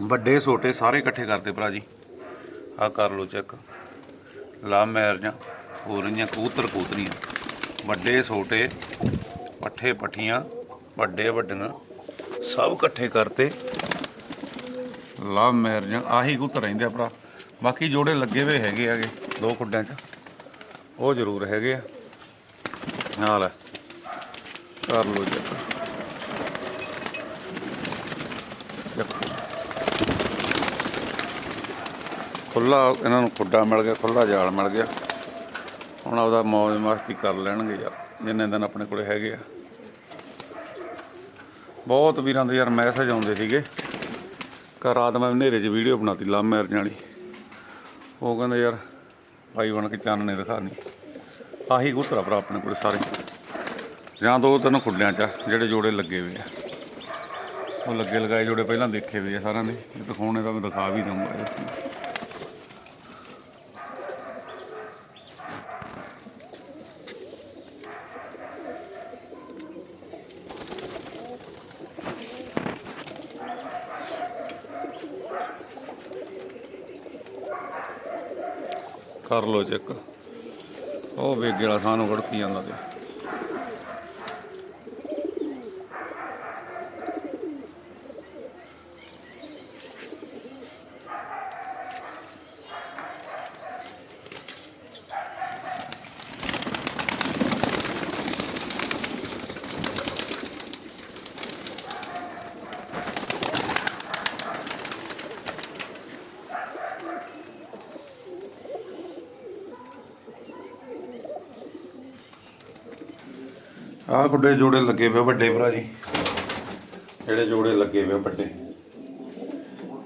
ਵੱਡੇ, ਛੋਟੇ ਸਾਰੇ ਇਕੱਠੇ ਕਰਤੇ ਭਰਾ ਜੀ। ਆਹ ਕਰ ਲਓ ਚੈੱਕ। ਲਾ ਮੈਰਜਾਂ ਹੋ ਰਹੀਆਂ ਕਬੂਤਰ ਕਬੂਤਰੀਆਂ। ਵੱਡੇ, ਛੋਟੇ, ਪੱਠੇ, ਪੱਠੀਆਂ, ਵੱਡੇ, ਵੱਡੀਆਂ, ਸਭ ਇਕੱਠੇ ਕਰਤੇ। ਲਾ ਮੈਰਜਾਂ ਆਹੀ ਕੂਤਰ ਰਹਿੰਦੇ ਆ ਭਰਾ। ਬਾਕੀ ਜੋੜੇ ਲੱਗੇ ਹੋਏ ਹੈਗੇ ਆਗੇ, ਦੋ ਖੁੱਡਾਂ 'ਚ। ਉਹ ਜ਼ਰੂਰ ਹੈਗੇ ਆ। ਨਾਲ ਕਰ ਲਓ ਚੈੱਕ। ਦੇਖੋ ਖੁੱਲਾ ਇਹਨਾਂ ਨੂੰ ਖੁੱਡਾ ਮਿਲ ਗਿਆ ਖੁੱਲਾ ਜਾਲ ਮਿਲ ਗਿਆ। ਹੁਣ ਆਪਦਾ ਮੌਜ ਮਸਤੀ ਕਰ ਲੈਣਗੇ ਯਾਰ ਜਿੰਨੇ ਦਿਨ ਆਪਣੇ ਕੋਲੇ ਹੈਗੇ ਆ। ਬਹੁਤ ਵੀਰਾਂ ਦੇ ਯਾਰ ਮੈਸੇਜ ਆਉਂਦੇ ਸੀਗੇ। ਘਰ ਰਾਤ ਮੈਂ ਹਨੇਰੇ 'ਚ ਵੀਡੀਓ ਬਣਾਤੀ ਲਵ ਮੈਰਿਜ ਵਾਲੀ। ਉਹ ਕਹਿੰਦੇ ਯਾਰ ਭਾਈ ਬਣ ਕੇ ਚਾਨਣੇ ਦਿਖਾਣੀ ਆਹੀ ਕਬੂਤਰ ਭਰਾ ਆਪਣੇ ਕੋਲ ਸਾਰੇ। ਜਾਂ ਦੋ ਤਿੰਨ ਖੁੱਲਿਆਂ 'ਚ ਆ, ਜਿਹੜੇ ਜੋੜੇ ਲੱਗੇ ਹੋਏ ਆ। ਉਹ ਲੱਗੇ ਲਗਾਏ ਜੋੜੇ ਪਹਿਲਾਂ ਦੇਖੇ ਹੋਏ ਆ ਸਾਰਿਆਂ ਦੇ ਇਹ ਦਿਖਾਉਣੇ ਤਾਂ ਮੈਂ ਦਿਖਾ ਵੀ ਦਊਂਗਾ। ਕਰ ਲੋ ਚੈੱਕ। ਉਹ ਵੇਗੇ ਵਾਲਾ ਸਾਨੂੰ ਗੜਕੀ ਜਾਂਦਾ ਤੇ। ਆਹ ਗੁੱਡੇ ਜੋੜੇ ਲੱਗੇ ਪਏ ਵੱਡੇ ਭਰਾ ਜੀ। ਜਿਹੜੇ ਜੋੜੇ ਲੱਗੇ ਪਏ ਵੱਡੇ।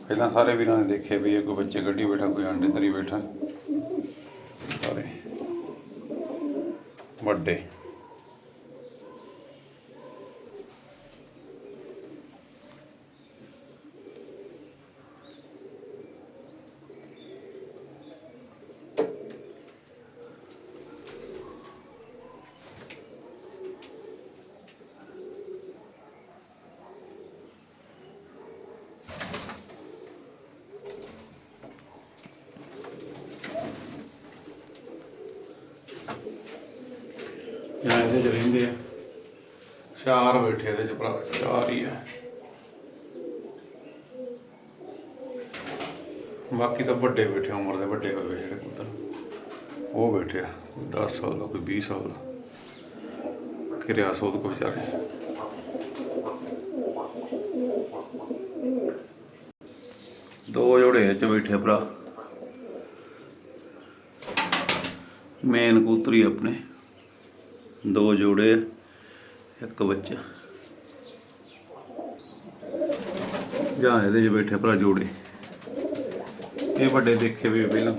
ਪਹਿਲਾਂ ਸਾਰੇ ਵੀਰਾਂ ਨੇ ਦੇਖੇ ਵੀ ਇਹ ਕੋਈ ਬੱਚੇ ਗੱਡੀ ਬੈਠਾ, ਕੋਈ ਆਂਡੇ ਤਰੀ ਬੈਠਾ। ਸਾਰੇ। ਵੱਡੇ। ਜਾਂ ਇਹਦੇ ਚ ਰਹਿੰਦੇ ਆ। ਚਾਰ ਬੈਠੇ ਇਹਦੇ ਚ ਭਰਾ, ਚਾਰ ਹੀ ਆ। ਬਾਕੀ ਤਾਂ ਵੱਡੇ ਬੈਠੇ ਉਮਰ ਦੇ ਵੱਡੇ ਹੋਏ ਜਿਹੜੇ ਪੁੱਤਰ। ਉਹ ਬੈਠੇ ਆ, ਕੋਈ 10 ਸਾਲ ਦਾ, ਕੋਈ 20 ਸਾਲ ਦਾ। ਕਿਰਿਆ ਸੋਧ ਕੋ ਵਿਚਾਰੇ। ਦੋ ਜੋੜੇ ਚ ਬੈਠੇ ਭਰਾ। ਮੇਨ ਕਬੂਤਰੀ ਆਪਣੇ। ਦੋ ਜੋੜੇ ਇੱਕ ਬੱਚਾ ਜਾਂ ਇਹਦੇ 'ਚ ਬੈਠੇ ਭਰਾ ਜੋੜੇ। ਇਹ ਵੱਡੇ ਦੇਖੇ ਵੀ ਪਹਿਲਾਂ।